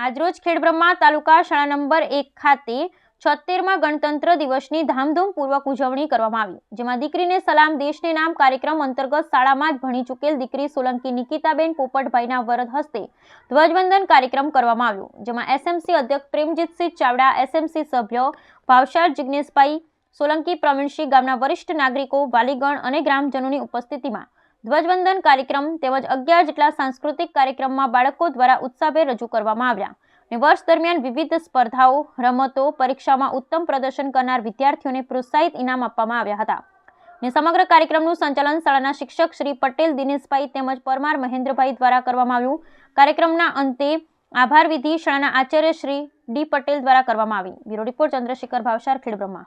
આજરોજ ખેડબ્રહ્મા તાલુકા શાળા નંબર એક ખાતે છોતેરમાં ગણતંત્ર દિવસની ધામધૂમપૂર્વક ઉજવણી કરવામાં આવી, જેમાં દીકરીને સલામ, દેશને નામ કાર્યક્રમ અંતર્ગત શાળામાં જ ભણી ચૂકેલ દીકરી સોલંકી નિકિતાબેન પોપટભાઈના વરદ હસ્તે ધ્વજવંદન કાર્યક્રમ કરવામાં આવ્યો, જેમાં એસએમસી અધ્યક્ષ પ્રેમજીતસિંહ ચાવડા, એસએમસી સભ્ય ભાવસાર જિજ્ઞેશભાઈ સોલંકી, પ્રવીણસિંહ ગામના વરિષ્ઠ નાગરિકો, વાલીગણ અને ગ્રામજનોની ઉપસ્થિતિમાં ધ્વજવંદન કાર્યક્રમ તેમજ અગિયાર જેટલા સાંસ્કૃતિક કાર્યક્રમમાં બાળકો દ્વારા ઉત્સાહભેર રજૂ કરવામાં આવ્યા વર્ષ દરમિયાન વિવિધ સ્પર્ધાઓ, રમતો, પરીક્ષામાં ઉત્તમ પ્રદર્શન કરનાર વિદ્યાર્થીઓને પ્રોત્સાહિત ઇનામ આપવામાં આવ્યા હતા. ને સમગ્ર કાર્યક્રમનું સંચાલન શાળાના શિક્ષક શ્રી પટેલ દિનેશભાઈ તેમજ પરમાર મહેન્દ્રભાઈ દ્વારા કરવામાં આવ્યું. કાર્યક્રમના અંતે આભાર વિધિ શાળાના આચાર્ય શ્રી ડી પટેલ દ્વારા કરવામાં આવી. Bureau report Chandrashekhar Bhavsar, Khedbrahma.